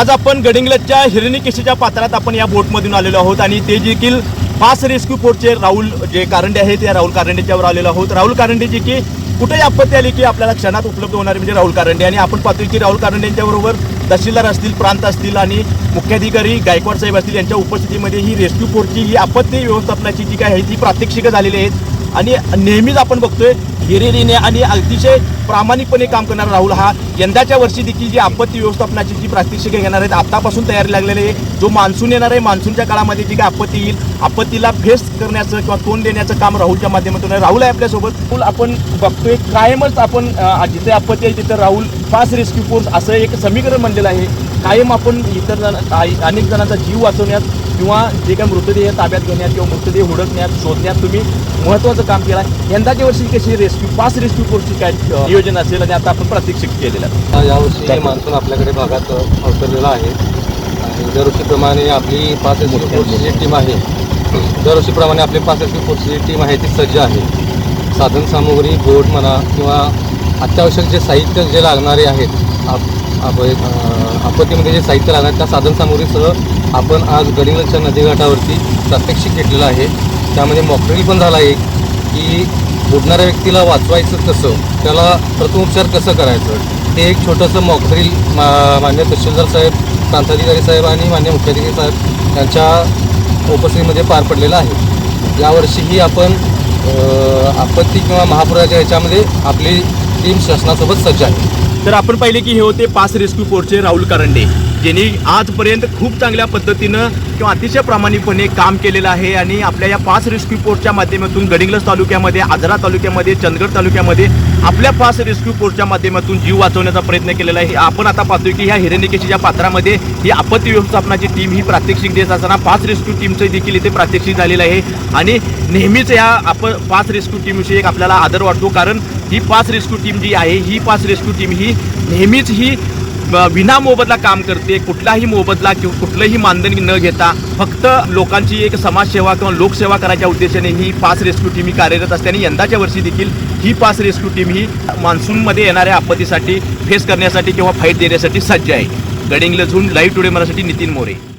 आज आपण गडिंग्लजच्या हिरण्यकेशीच्या पात्रात आपण या बोटमधून आलेलो आहोत आणि ते देखील फास्ट रेस्क्यू फोर्सचे राहुल जे कारंडे आहेत त्या राहुल कारंडेच्यावर आलेलो आहोत. राहुल कारंडे जे की कुठेही आपत्ती आली की आपल्याला क्षणात उपलब्ध होणारे म्हणजे राहुल कारंडे. आणि आपण पाहतोय की राहुल कारंडेंच्या बरोबर तहसीलदार असतील प्रांत असतील आणि मुख्याधिकारी गायकवाड साहेब असतील यांच्या उपस्थितीमध्ये ही रेस्क्यू फोर्सची ही आपत्ती व्यवस्थापनाची जी काय आहे ती प्रात्यक्षिकं झालेली आहेत. आणि नेहमीच आपण बघतोय हिरिरीने आणि अतिशय प्रामाणिकपणे काम करणारा राहुल हा यंदाच्या वर्षी देखील जी आपत्ती व्यवस्थापनाची जी प्रात्यक्षिके घेणार आहेत आतापासून तयारी लागलेली आहे. जो मान्सून येणार आहे मान्सूनच्या काळामध्ये जी काय आपत्ती येईल आपत्तीला फेस करण्याचं किंवा तोंड देण्याचं काम राहुलच्या माध्यमातून आहे. राहुल आहे आपल्यासोबत. आपण बघतोय कायमच आपण जिथे आपत्ती आहे तिथं राहुल फास्ट रेस्क्यू फोर्स असं एक समीकरण म्हणलेलं आहे. कायम आपण इतर जण अनेक जणांचा जीव वाचवण्यात किंवा जे काही मृतदेह ताब्यात घेण्यात किंवा मृतदेह हुडकण्यात शोधण्यात तुम्ही महत्त्वाचं काम केलं आहे. यंदाच्या वर्षी कशी रेस्क्यू फास्ट रेस्क्यू फोर्सची काय नियोजन असेल आणि आता आपण प्रात्यक्षिक केलेलं आहे. हा यावर्षी मान्सून आपल्याकडे भागात अवतरलेला आहे. आणि दरवर्षीप्रमाणे आपली पाच जी टीम आहे दरवर्षीप्रमाणे आपली पाच एस फोर्सची टीम आहे ती सज्ज आहे. साधन सामुग्री बोट म्हणा किंवा अत्यावश्यक जे साहित्य जे लागणारे आहेत आप- आप- आपत्तीमध्ये जे साहित्य लागणार त्या साधन सामुग्रीसह आपण आज गडिंगलजच्या नदीघाटावरती प्रात्यक्षिक घेतलेलं आहे. त्यामध्ये मॉकड्रिल पण झाला आहे की बुडणाऱ्या व्यक्तीला वाचवायचं कसं? त्याला प्रथमोपचार कसं करायचं? हे एक छोटंसं मॉकड्रिल मा मान्य तहसीलदार साहेब प्रांताधिकारी साहेब आणि मान्य मुख्याधिकारी साहेब यांच्या उपस्थितीमध्ये पार पडलेलं आहे. यावर्षीही आपण आपत्ती किंवा महापुराच्या ह्याच्यामध्ये आपली टीम शासनासोबत सज्ज आहे. तर आपण पाहिले की हे होते पाच रेस्क्यू फोर्सचे राहुल करंडे. ज्यांनी आजपर्यंत खूप चांगल्या पद्धतीनं किंवा अतिशय प्रामाणिकपणे काम केलेलं आहे आणि आपल्या या पाच रेस्क्यू फोर्सच्या माध्यमातून गडिंग्लज तालुक्यामध्ये आजरा तालुक्यामध्ये चंदगड तालुक्यामध्ये आपल्या पास रेस्क्यू फोर्सच्या माध्यमातून जीव वाचवण्याचा प्रयत्न केलेला आहे. आपण आता पाहतोय की ह्या हिरण्यकेशीच्या पात्रामध्ये ही आपत्ती व्यवस्थापनाची टीम ही प्रात्यक्षिक देत असताना पाच रेस्क्यू टीमचं देखील इथे प्रात्यक्षिक झालेलं आहे. आणि नेहमीच या आप पाच रेस्क्यू टीमविषयी एक आपल्याला आदर वाटतो कारण ही पाच रेस्क्यू टीम जी आहे ही पाच रेस्क्यू टीम ही नेहमीच ही विना मोबदला काम करते कुठलाही मोबदला किंवा कुठलंही मानधनी न घेता फक्त लोकांची एक समाजसेवा किंवा लोकसेवा करायच्या उद्देशाने ही पाच रेस्क्यू टीम ही कार्यरत असते आणि यंदाच्या वर्षी देखील ही पाच रेस्क्यू टीम ही मान्सूनमध्ये येणाऱ्या आपत्तीसाठी फेस करण्यासाठी किंवा फाईट देण्यासाठी सज्ज आहे. गडिंग्लजहून लाईव्ह टुडे मराठी नितीन मोरे.